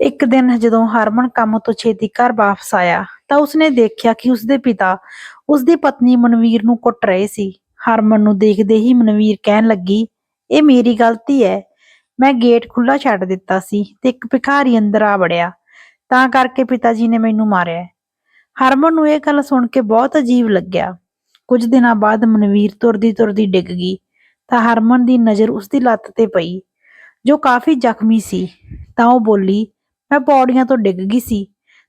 ਇੱਕ ਦਿਨ ਜਦੋਂ ਹਰਮਨ ਕੰਮ ਤੋਂ ਛੇਤੀ ਘਰ ਵਾਪਸ ਆਇਆ, ਤਾਂ ਉਸਨੇ ਦੇਖਿਆ ਕਿ ਉਸਦੇ ਪਿਤਾ ਉਸਦੀ ਪਤਨੀ ਮਨਵੀਰ ਨੂੰ ਕੁੱਟ ਰਹੇ ਸੀ। ਹਰਮਨ ਨੂੰ ਦੇਖਦੇ ਹੀ ਮਨਵੀਰ ਕਹਿਣ ਲੱਗੀ, ਇਹ ਮੇਰੀ ਗਲਤੀ ਹੈ। ਮੈਂ ਗੇਟ ਖੁੱਲਾ ਛੱਡ ਦਿੱਤਾ ਸੀ ਤੇ ਇੱਕ ਭਿਖਾਰੀ ਅੰਦਰ ਆ ਵੜਿਆ। ਤਾਂ ਕਰਕੇ ਪਿਤਾ ਜੀ ਨੇ ਮੈਨੂੰ ਮਾਰਿਆ ਹਰਮਨ ਨੂੰ ਇਹ ਗੱਲ ਸੁਣ ਕੇ ਬਹੁਤ ਅਜੀਬ ਲੱਗਿਆ। ਕੁਝ ਦਿਨਾਂ ਬਾਅਦ ਮਨਵੀਰ ਤੁਰਦੀ ਤੁਰਦੀ ਡਿੱਗ ਗਈ, ਤਾਂ ਹਰਮਨ ਦੀ ਨਜ਼ਰ ਉਸਦੀ ਲੱਤ ਤੇ ਪਈ, ਜੋ ਕਾਫੀ ਜ਼ਖਮੀ ਸੀ। ਤਾਂ ਉਹ ਬੋਲੀ ਮੈਂ ਪੌੜੀਆਂ ਤੋਂ ਡਿੱਗ ਗਈ ਸੀ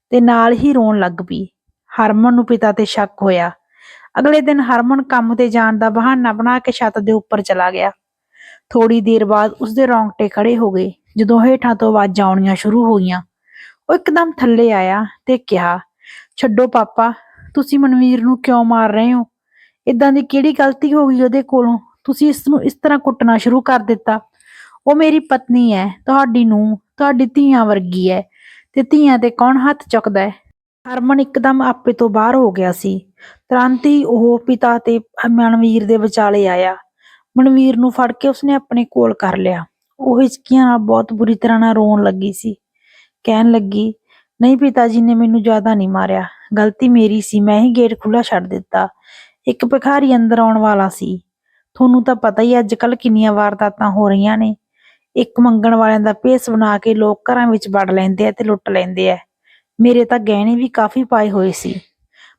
ਤੇ ਨਾਲ ਹੀ ਰੋਣ ਲੱਗ ਪਈ। ਹਰਮਨ ਨੂੰ ਪਿਤਾ ਤੇ ਸ਼ੱਕ ਹੋਇਆ। ਅਗਲੇ ਦਿਨ ਹਰਮਨ ਕੰਮ ਤੇ ਜਾਣ ਦਾ ਬਹਾਨਾ ਬਣਾ ਕੇ ਛੱਤ ਦੇ ਉੱਪਰ ਚਲਾ ਗਿਆ। ਥੋੜੀ ਦੇਰ ਬਾਅਦ ਉਸਦੇ ਰੌਂਗਟੇ ਖੜੇ ਹੋ ਗਏ, ਜਦੋਂ ਹੇਠਾਂ ਤੋਂ ਆਵਾਜ਼ਾਂ ਆਉਣੀਆਂ ਸ਼ੁਰੂ ਹੋਈਆਂ। ਉਹ ਇੱਕਦਮ ਥੱਲੇ ਆਇਆ ਤੇ ਕਿਹਾ, ਛੱਡੋ ਪਾਪਾ, ਤੁਸੀਂ ਮਨਵੀਰ ਨੂੰ ਕਿਉਂ ਮਾਰ ਰਹੇ ਹੋ? ਇਦਾਂ ਦੀ ਕਿਹੜੀ ਗਲਤੀ ਹੋ ਗਈ ਉਹਦੇ ਕੋਲੋਂ? ਤੁਸੀਂ ਇਸ ਨੂੰ ਇਸ ਤਰ੍ਹਾਂ ਕੁੱਟਣਾ ਸ਼ੁਰੂ ਕਰ ਦਿੱਤਾ। ਉਹ ਮੇਰੀ ਪਤਨੀ ਹੈ ਤੁਹਾਡੀ ਨੂੰ ਤੁਹਾਡੀ ਧੀਆਂ ਵਰਗੀ ਹੈ ਤੇ ਧੀਆਂ ਤੇ ਕੌਣ ਹੱਥ ਚੁੱਕਦਾ ਹੈ ਹਰਮਨ ਇੱਕਦਮ ਆਪੇ ਤੋਂ ਬਾਹਰ ਹੋ ਗਿਆ ਸੀ। ਤੁਰੰਤ ਹੀ ਉਹ ਪਿਤਾ ਤੇ ਮਨਵੀਰ ਦੇ ਵਿਚਾਲੇ ਆਇਆ। ਮਨਵੀਰ ਨੂੰ ਫੜ ਕੇ ਉਸਨੇ ਆਪਣੇ ਕੋਲ ਕਰ ਲਿਆ। ਉਹ ਹਿਚਕੀਆਂ ਨਾਲ ਬਹੁਤ ਬੁਰੀ ਤਰ੍ਹਾਂ ਨਾਲ ਰੋਣ ਲੱਗੀ ਸੀ। ਕਹਿਣ ਲੱਗੀ, ਨਹੀਂ ਪਿਤਾ ਜੀ, ਨੇ ਮੈਨੂੰ ਜ਼ਿਆਦਾ ਨਹੀਂ ਮਾਰਿਆ। ਗਲਤੀ ਮੇਰੀ ਸੀ, ਮੈਂ ਹੀ ਗੇਟ ਖੁੱਲਾ ਛੱਡ ਦਿੱਤਾ। ਇੱਕ ਭਿਖਾਰੀ ਅੰਦਰ ਆਉਣ ਵਾਲਾ ਸੀ। ਤੁਹਾਨੂੰ ਤਾਂ ਪਤਾ ਹੀ ਅੱਜ ਕੱਲ ਕਿੰਨੀਆਂ ਵਾਰਦਾਤਾਂ ਹੋ ਰਹੀਆਂ ਨੇ। ਇੱਕ ਮੰਗਣ ਵਾਲਿਆਂ ਦਾ ਭੇਸ ਬਣਾ ਕੇ ਲੋਕ ਘਰਾਂ ਵਿੱਚ ਵੜ ਲੈਂਦੇ ਆ ਤੇ ਲੁੱਟ ਲੈਂਦੇ ਆ। ਮੇਰੇ ਤਾਂ ਗਹਿਣੇ ਵੀ ਕਾਫੀ ਪਾਏ ਹੋਏ ਸੀ।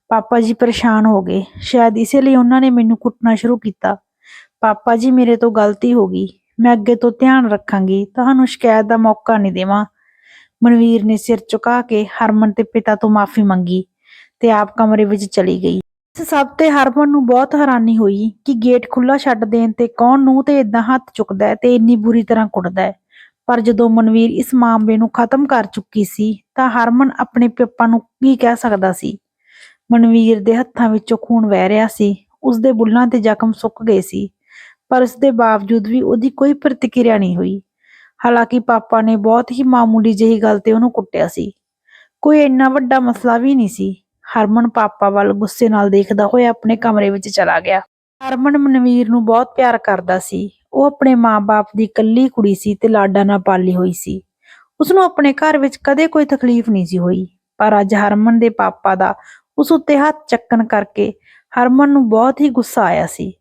ਪਾਪਾ ਜੀ ਪਰੇਸ਼ਾਨ ਹੋ ਗਏ। ਸ਼ਾਇਦ ਇਸੇ ਲਈ ਉਹਨਾਂ ਨੇ ਮੈਨੂੰ ਕੁੱਟਣਾ ਸ਼ੁਰੂ ਕੀਤਾ। ਪਾਪਾ ਜੀ, ਮੇਰੇ ਤੋਂ ਗਲਤੀ ਹੋ ਗਈ। ਮੈਂ ਅੱਗੇ ਤੋਂ ਧਿਆਨ ਰੱਖਾਂਗੀ। ਤੁਹਾਨੂੰ ਸ਼ਿਕਾਇਤ ਦਾ ਮੌਕਾ ਨਹੀਂ ਦੇਵਾਂ। ਮਨਵੀਰ ਨੇ ਸਿਰ ਝੁਕਾ ਕੇ ਹਰਮਨ ਤੇ ਪਿਤਾ ਤੋਂ ਮਾਫੀ ਮੰਗੀ ਤੇ ਆਪ ਕਮਰੇ ਵਿੱਚ ਚਲੀ ਗਈ। ਇਸ ਸਭ ਤੇ ਹਰਮਨ ਨੂੰ ਬਹੁਤ ਹੈਰਾਨੀ ਹੋਈ ਕਿ ਗੇਟ ਖੁੱਲਾ ਛੱਡ ਦੇਣ ਤੇ ਕੌਣ ਨੂੰ ਤੇ ਇਦਾਂ ਹੱਥ ਚੁੱਕਦਾ ਹੈ ਤੇ ਇੰਨੀ ਬੁਰੀ ਤਰ੍ਹਾਂ ਕੁੱਟਦਾ ਹੈ। ਪਰ ਜਦੋਂ ਮਨਵੀਰ ਇਸ ਮਾਮਲੇ ਨੂੰ ਖਤਮ ਕਰ ਚੁੱਕੀ ਸੀ ਤਾਂ ਹਰਮਨ ਆਪਣੇ ਪਾਪਾ ਨੂੰ ਕੀ ਕਹਿ ਸਕਦਾ ਸੀ? ਮਨਵੀਰ ਦੇ ਹੱਥਾਂ ਵਿੱਚੋਂ ਖੂਨ ਵਹਿ ਰਿਹਾ ਸੀ, ਉਸਦੇ ਬੁੱਲਾਂ ਤੇ ਜ਼ਖਮ ਸੁੱਕ ਗਏ ਸੀ, ਪਰ ਇਸ ਦੇ ਬਾਵਜੂਦ ਵੀ ਉਹਦੀ ਕੋਈ ਪ੍ਰਤੀਕਿਰਿਆ ਨਹੀਂ ਹੋਈ। ਹਾਲਾਂਕਿ ਪਾਪਾ ਨੇ ਬਹੁਤ ਹੀ ਮਾਮੂਲੀ ਜਿਹੀ ਗੱਲ ਤੇ ਉਹਨੂੰ ਕੁੱਟਿਆ ਸੀ। ਕੋਈ ਇੰਨਾ ਵੱਡਾ ਮਸਲਾ ਵੀ ਨਹੀਂ ਸੀ। ਹਰਮਨ ਪਾਪਾ ਵੱਲ ਗੁੱਸੇ ਨਾਲ ਦੇਖਦਾ ਹੋਇਆ ਆਪਣੇ ਕਮਰੇ ਵਿੱਚ ਚਲਾ ਗਿਆ। ਹਰਮਨ ਮਨਵੀਰ ਨੂੰ ਬਹੁਤ ਪਿਆਰ ਕਰਦਾ ਸੀ। ਉਹ ਆਪਣੇ ਮਾਂ-ਬਾਪ ਦੀ ਇਕੱਲੀ ਕੁੜੀ ਸੀ ਤੇ ਲਾਡਾਂ ਨਾਲ ਪਾਲੀ ਹੋਈ ਸੀ। ਉਸ ਨੂੰ ਆਪਣੇ ਘਰ ਵਿੱਚ ਕਦੇ ਕੋਈ ਤਕਲੀਫ ਨਹੀਂ ਸੀ ਹੋਈ, ਪਰ ਅੱਜ ਹਰਮਨ ਦੇ ਪਾਪਾ ਦਾ ਉਸ ਉੱਤੇ ਹੱਥ ਚੱਕਣ ਕਰਕੇ ਹਰਮਨ ਨੂੰ ਬਹੁਤ ਹੀ ਗੁੱਸਾ ਆਇਆ ਸੀ।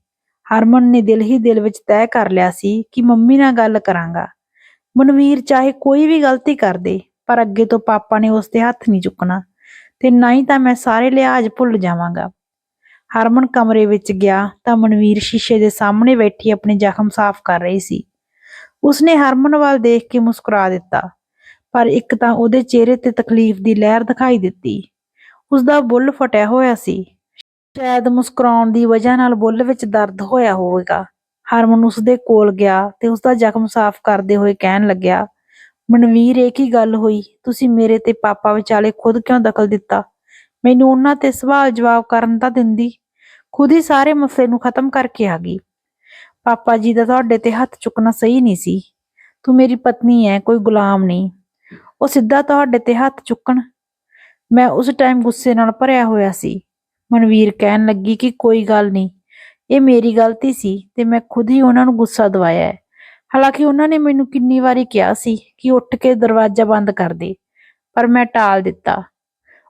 ਹਰਮਨ ਨੇ ਦਿਲ ਹੀ ਦਿਲ ਵਿੱਚ ਤੈਅ ਕਰ ਲਿਆ ਸੀ ਕਿ ਮੰਮੀ ਨਾਲ ਗੱਲ ਕਰਾਂਗਾ। ਮਨਵੀਰ ਚਾਹੇ ਕੋਈ ਵੀ ਗਲਤੀ ਕਰ ਦੇ, ਪਰ ਅੱਗੇ ਤੋਂ ਪਾਪਾ ਨੇ ਉਸ ਤੇ ਹੱਥ ਨਹੀਂ ਚੁੱਕਣਾ। ਤੇ ਨਾ ਹੀ ਤਾਂ ਮੈਂ ਸਾਰੇ ਲਿਹਾਜ਼ ਭੁੱਲ ਜਾਵਾਂਗਾ। ਹਰਮਨ ਕਮਰੇ ਵਿੱਚ ਗਿਆ ਤਾਂ ਮਨਵੀਰ ਸ਼ੀਸ਼ੇ ਦੇ ਸਾਹਮਣੇ ਬੈਠੀ ਆਪਣੇ ਜ਼ਖਮ ਸਾਫ਼ ਕਰ ਰਹੀ ਸੀ। ਉਸਨੇ ਹਰਮਨ ਵੱਲ ਦੇਖ ਕੇ ਮੁਸਕਰਾ ਦਿੱਤਾ, ਪਰ ਇੱਕ ਤਾਂ ਉਹਦੇ ਚਿਹਰੇ ਤੇ ਤਕਲੀਫ ਦੀ ਲਹਿਰ ਦਿਖਾਈ ਦਿੱਤੀ। ਉਸਦਾ ਬੁੱਲ ਫਟਿਆ ਹੋਇਆ ਸੀ। ਸ਼ਾਇਦ ਮੁਸਕਰਾਉਣ ਦੀ ਵਜ੍ਹਾ ਨਾਲ ਬੁੱਲ ਵਿੱਚ ਦਰਦ ਹੋਇਆ ਹੋਵੇਗਾ। ਹਰਮਨ ਉਸਦੇ ਕੋਲ ਗਿਆ ਤੇ ਉਸਦਾ ਜ਼ਖਮ ਸਾਫ਼ ਕਰਦੇ ਹੋਏ ਕਹਿਣ ਲੱਗਿਆ ਮਨਵੀਰ, ਇਹ ਕੀ ਗੱਲ ਹੋਈ? ਤੁਸੀਂ ਮੇਰੇ ਤੇ ਪਾਪਾ ਵਿਚਾਲੇ ਖੁਦ ਕਿਉਂ ਦਖਲ ਦਿੱਤਾ? ਮੈਨੂੰ ਉਹਨਾਂ ਤੇ ਸਵਾਲ ਜਵਾਬ ਕਰਨ ਤਾਂ ਦਿੰਦੀ। ਖੁਦ ਹੀ ਸਾਰੇ ਮਸਲੇ ਨੂੰ ਖਤਮ ਕਰਕੇ ਆ ਗਈ। ਪਾਪਾ ਜੀ ਦਾ ਤੁਹਾਡੇ ਤੇ ਹੱਥ ਚੁੱਕਣਾ ਸਹੀ ਨਹੀਂ ਸੀ। ਤੂੰ ਮੇਰੀ ਪਤਨੀ ਹੈ ਕੋਈ ਗੁਲਾਮ ਨਹੀਂ। ਉਹ ਸਿੱਧਾ ਤੁਹਾਡੇ ਤੇ ਹੱਥ ਚੁੱਕਣ। ਮੈਂ ਉਸ ਟਾਈਮ ਗੁੱਸੇ ਨਾਲ ਭਰਿਆ ਹੋਇਆ ਸੀ। ਮਨਵੀਰ ਕਹਿਣ ਲੱਗੀ ਕਿ ਕੋਈ ਗੱਲ ਨਹੀਂ। ਇਹ ਮੇਰੀ ਗਲਤੀ ਸੀ ਤੇ ਮੈਂ ਖੁਦ ਹੀ ਉਹਨਾਂ ਨੂੰ ਗੁੱਸਾ ਦਿਵਾਇਆ ਹੈ। ਹਾਲਾਂਕਿ ਉਹਨਾਂ ਨੇ ਮੈਨੂੰ ਕਿੰਨੀ ਵਾਰੀ ਕਿਹਾ ਸੀ ਕਿ ਉੱਠ ਕੇ ਦਰਵਾਜ਼ਾ ਬੰਦ ਕਰ ਦੇ, ਪਰ ਮੈਂ ਟਾਲ ਦਿੱਤਾ।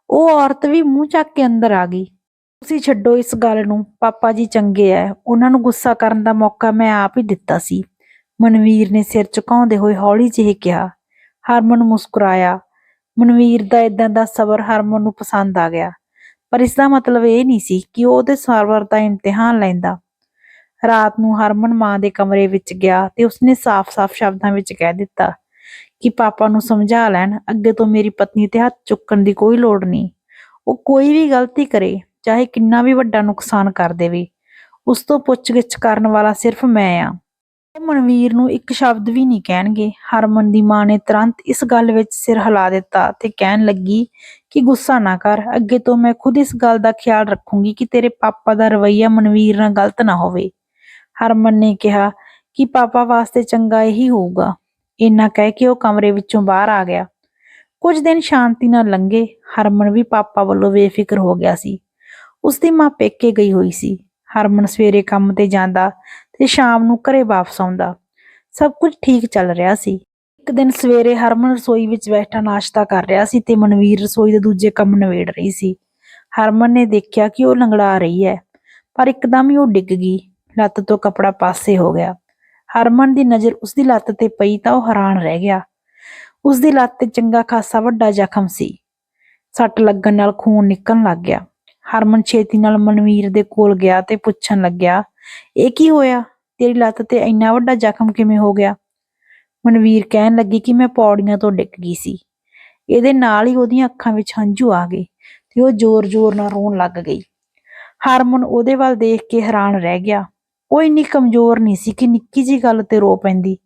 ਉਹ ਔਰਤ ਵੀ ਮੂੰਹ ਚੱਕ ਕੇ ਅੰਦਰ ਆ ਗਈ। ਤੁਸੀਂ ਛੱਡੋ ਇਸ ਗੱਲ ਨੂੰ, ਪਾਪਾ ਜੀ ਚੰਗੇ ਐ, ਉਹਨਾਂ ਨੂੰ ਗੁੱਸਾ ਕਰਨ ਦਾ ਮੌਕਾ ਮੈਂ ਆਪ ਹੀ ਦਿੱਤਾ ਸੀ। ਮਨਵੀਰ ਨੇ ਸਿਰ ਝੁਕਾਉਂਦੇ ਹੋਏ ਹੌਲੀ ਜਿਹੇ ਕਿਹਾ, ਹਰਮਨ ਮੁਸਕਰਾਇਆ। ਮਨਵੀਰ ਦਾ ਇਦਾਂ ਦਾ ਸਬਰ ਹਰਮਨ ਨੂੰ ਪਸੰਦ ਆ ਗਿਆ, ਪਰ ਇਸ ਦਾ ਮਤਲਬ ਇਹ ਨਹੀਂ ਸੀ ਕਿ ਉਹ ਉਹਦੇ ਸਰਵਰ ਦਾ ਇਮਤਿਹਾਨ ਲੈਂਦਾ। ਰਾਤ ਨੂੰ ਹਰਮਨ ਮਾਂ ਦੇ ਕਮਰੇ ਵਿੱਚ ਗਿਆ ਤੇ ਉਸਨੇ ਸਾਫ਼-ਸਾਫ਼ ਸ਼ਬਦਾਂ ਵਿੱਚ ਕਹਿ ਦਿੱਤਾ ਕਿ ਪਾਪਾ ਨੂੰ ਸਮਝਾ ਲੈਣ, ਅੱਗੇ ਤੋਂ ਮੇਰੀ ਪਤਨੀ ਤੇ ਹੱਥ ਚੁੱਕਣ ਦੀ ਕੋਈ ਲੋੜ ਨਹੀਂ। ਉਹ ਕੋਈ ਵੀ ਗਲਤੀ ਕਰੇ, ਚਾਹੇ ਕਿੰਨਾ ਵੀ ਵੱਡਾ ਨੁਕਸਾਨ ਕਰ ਦੇਵੇ, ਉਸ ਤੋਂ ਪੁੱਛਗਿੱਛ ਕਰਨ ਵਾਲਾ ਸਿਰਫ ਮੈਂ ਆ। ਉਹ ਮਨਵੀਰ ਨੂੰ ਇੱਕ ਸ਼ਬਦ ਵੀ ਨਹੀਂ ਕਹਿਣਗੇ। ਹਰਮਨ ਦੀ ਮਾਂ ਨੇ ਤੁਰੰਤ ਇਸ ਗੱਲ ਵਿੱਚ ਸਿਰ ਹਿਲਾ ਦਿੱਤਾ ਤੇ ਕਹਿਣ ਲੱਗੀ ਕਿ ਗੁੱਸਾ ਨਾ ਕਰ, ਅੱਗੇ ਤੋਂ ਮੈਂ ਖੁਦ ਇਸ ਗੱਲ ਦਾ ਖਿਆਲ ਰੱਖੂੰਗੀ ਕਿ ਤੇਰੇ ਪਾਪਾ ਦਾ ਰਵੱਈਆ ਮਨਵੀਰ ਨਾਲ ਗਲਤ ਨਾ ਹੋਵੇ। ਹਰਮਨ ਨੇ ਕਿਹਾ ਕਿ ਪਾਪਾ ਵਾਸਤੇ ਚੰਗਾ ਇਹੀ ਹੋਊਗਾ। ਇੰਨਾ ਕਹਿ ਕੇ ਉਹ ਕਮਰੇ ਵਿੱਚੋਂ ਬਾਹਰ ਆ ਗਿਆ। ਕੁਝ ਦਿਨ ਸ਼ਾਂਤੀ ਨਾਲ ਲੰਘੇ, ਹਰਮਨ ਵੀ ਪਾਪਾ ਵੱਲੋਂ ਬੇਫਿਕਰ ਹੋ ਗਿਆ ਸੀ। ਉਸਦੀ ਮਾਂ ਪੇਕੇ ਗਈ ਹੋਈ ਸੀ। ਹਰਮਨ ਸਵੇਰੇ ਕੰਮ ਤੇ ਜਾਂਦਾ ਤੇ ਸ਼ਾਮ ਨੂੰ ਘਰੇ ਵਾਪਸ ਆਉਂਦਾ। ਸਭ ਕੁਝ ਠੀਕ ਚੱਲ ਰਿਹਾ ਸੀ। ਇੱਕ ਦਿਨ ਸਵੇਰੇ ਹਰਮਨ ਰਸੋਈ ਵਿੱਚ ਬੈਠਾ ਨਾਸ਼ਤਾ ਕਰ ਰਿਹਾ ਸੀ ਤੇ ਮਨਵੀਰ ਰਸੋਈ ਦੇ ਦੂਜੇ ਕੰਮ ਨਿਬੇੜ ਰਹੀ ਸੀ। ਹਰਮਨ ਨੇ ਦੇਖਿਆ ਕਿ ਉਹ ਲੰਗੜਾ ਰਹੀ ਹੈ, ਪਰ ਇੱਕਦਮ ਹੀ ਉਹ ਡਿੱਗ ਗਈ। ਲੱਤ ਤੋਂ ਕਪੜਾ ਪਾਸੇ ਹੋ ਗਿਆ। ਹਰਮਨ ਦੀ ਨਜ਼ਰ ਉਸ ਦੀ ਲੱਤ ਤੇ ਪਈ ਤਾਂ ਉਹ ਹੈਰਾਨ ਰਹਿ ਗਿਆ। ਉਸ ਦੀ ਲੱਤ ਤੇ ਚੰਗਾ ਖਾਸਾ ਵੱਡਾ ਜ਼ਖਮ ਸੀ। ਸੱਟ ਲੱਗਣ ਨਾਲ ਖੂਨ ਨਿਕਲਣ ਲੱਗ ਗਿਆ। ਹਰਮਨ ਛੇਤੀ ਨਾਲ ਮਨਵੀਰ ਦੇ ਕੋਲ ਗਿਆ ਤੇ ਪੁੱਛਣ ਲੱਗਿਆ, ਇਹ ਕੀ ਹੋਇਆ? ਤੇਰੀ ਲੱਤ ਤੇ ਇੰਨਾ ਵੱਡਾ ਜ਼ਖਮ ਕਿਵੇਂ ਹੋ ਗਿਆ? ਮਨਵੀਰ ਕਹਿਣ ਲੱਗੀ ਕਿ ਮੈਂ ਪੌੜੀਆਂ ਤੋਂ ਡਿੱਗ ਗਈ ਸੀ। ਇਹਦੇ ਨਾਲ ਹੀ ਉਹਦੀਆਂ ਅੱਖਾਂ ਵਿੱਚ ਹੰਝੂ ਆ ਗਏ ਤੇ ਉਹ ਜ਼ੋਰ-ਜ਼ੋਰ ਨਾਲ ਰੋਣ ਲੱਗ ਗਈ। ਹਰਮਨ ਉਹਦੇ ਵੱਲ ਦੇਖ ਕੇ ਹੈਰਾਨ ਰਹਿ ਗਿਆ। ਉਹ ਇੰਨੀ ਕਮਜ਼ੋਰ ਨਹੀਂ ਸੀ ਕਿ ਨਿੱਕੀ ਜੀ ਗੱਲ ਤੇ ਰੋ ਪੈਂਦੀ।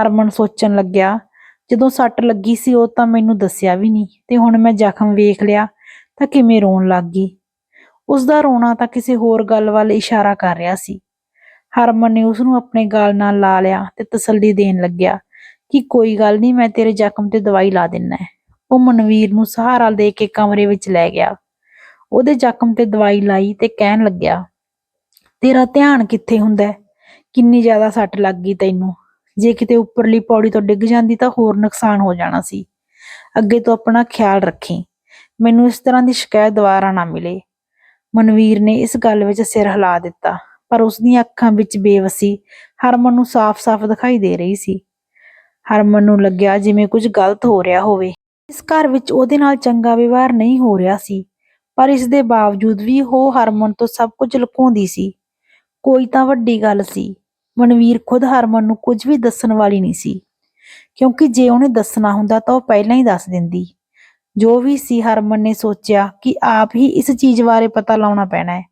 ਹਰਮਨ ਸੋਚਣ ਲੱਗਿਆ, ਜਦੋਂ ਸੱਟ ਲੱਗੀ ਸੀ ਉਹ ਤਾਂ ਮੈਨੂੰ ਦੱਸਿਆ ਵੀ ਨਹੀਂ ਤੇ ਹੁਣ ਮੈਂ ਜ਼ਖਮ ਵੇਖ ਲਿਆ ਤਾਂ ਕਿਵੇਂ ਰੋਣ ਲੱਗ ਗਈ। ਉਸ ਦਾ ਰੋਣਾ ਤਾਂ ਕਿਸੇ ਹੋਰ ਗੱਲ ਵੱਲ ਇਸ਼ਾਰਾ ਕਰ ਰਿਹਾ ਸੀ। ਹਰਮਨ ਨੇ ਉਸ ਨੂੰ ਆਪਣੇ ਗਾਲ ਨਾਲ ਲਾ ਲਿਆ ਤੇ ਤਸੱਲੀ ਦੇਣ ਲੱਗਿਆ ਕਿ ਕੋਈ ਗੱਲ ਨਹੀਂ, ਮੈਂ ਤੇਰੇ ਜ਼ਖਮ ਤੇ ਦਵਾਈ ਲਾ ਦਿੰਨਾ ਉਹ ਮਨਵੀਰ ਨੂੰ ਸਹਾਰਾ ਦੇ ਕੇ ਕਮਰੇ ਵਿੱਚ ਲੈ ਗਿਆ। ਉਹਦੇ ਜ਼ਖਮ ਤੇ ਦਵਾਈ ਲਾਈ ਤੇ ਕਹਿਣ ਲੱਗਿਆ ਤੇਰਾ ਧਿਆਨ ਕਿੱਥੇ ਹੁੰਦਾ ਹੈ? ਕਿੰਨੀ ਜ਼ਿਆਦਾ ਸੱਟ ਲੱਗ ਗਈ ਤੈਨੂੰ? ਜੇ ਕਿਤੇ ਉੱਪਰਲੀ ਪੌੜੀ ਤੋਂ ਡਿੱਗ ਜਾਂਦੀ ਤਾਂ ਹੋਰ ਨੁਕਸਾਨ ਹੋ ਜਾਣਾ ਸੀ। ਅੱਗੇ ਤੋਂ ਆਪਣਾ ਖਿਆਲ ਰੱਖੀ। ਮੈਨੂੰ ਇਸ ਤਰ੍ਹਾਂ ਦੀ ਸ਼ਿਕਾਇਤ ਦੁਬਾਰਾ ਨਾ ਮਿਲੇ। ਮਨਵੀਰ ਨੇ ਇਸ ਗੱਲ ਵਿੱਚ ਸਿਰ ਹਿਲਾ ਦਿੱਤਾ, ਪਰ ਉਸ ਦੀਆਂ ਅੱਖਾਂ ਵਿੱਚ ਬੇਵਸੀ ਹਰਮਨ ਨੂੰ ਸਾਫ਼-ਸਾਫ਼ ਦਿਖਾਈ ਦੇ ਰਹੀ ਸੀ। ਹਰਮਨ ਨੂੰ ਲੱਗਿਆ ਜਿਵੇਂ ਕੁਝ ਗਲਤ ਹੋ ਰਿਹਾ ਹੋਵੇ। ਇਸ ਘਰ ਵਿੱਚ ਉਹਦੇ ਨਾਲ ਚੰਗਾ ਵਿਵਹਾਰ ਨਹੀਂ ਹੋ ਰਿਹਾ ਸੀ, ਪਰ ਇਸ ਦੇ ਬਾਵਜੂਦ ਵੀ ਉਹ ਹਰਮਨ ਤੋਂ ਸਭ ਕੁਝ ਲੁਕਾਉਂਦੀ ਸੀ। ਕੋਈ ਤਾਂ ਵੱਡੀ ਗੱਲ ਸੀ। ਮਨਵੀਰ ਖੁਦ ਹਰਮਨ ਨੂੰ ਕੁਝ ਵੀ ਦੱਸਣ ਵਾਲੀ ਨਹੀਂ ਸੀ। ਕਿਉਂਕਿ ਜੇ ਉਹਨੇ ਦੱਸਣਾ ਹੁੰਦਾ ਤਾਂ ਉਹ ਪਹਿਲਾਂ ਹੀ ਦੱਸ ਦਿੰਦੀ। ਜੋ ਵੀ ਸੀ, ਹਰਮਨ ਨੇ ਸੋਚਿਆ ਕਿ ਆਪ ਹੀ ਇਸ ਚੀਜ਼ ਬਾਰੇ ਪਤਾ ਲਾਉਣਾ ਪੈਣਾ ਹੈ।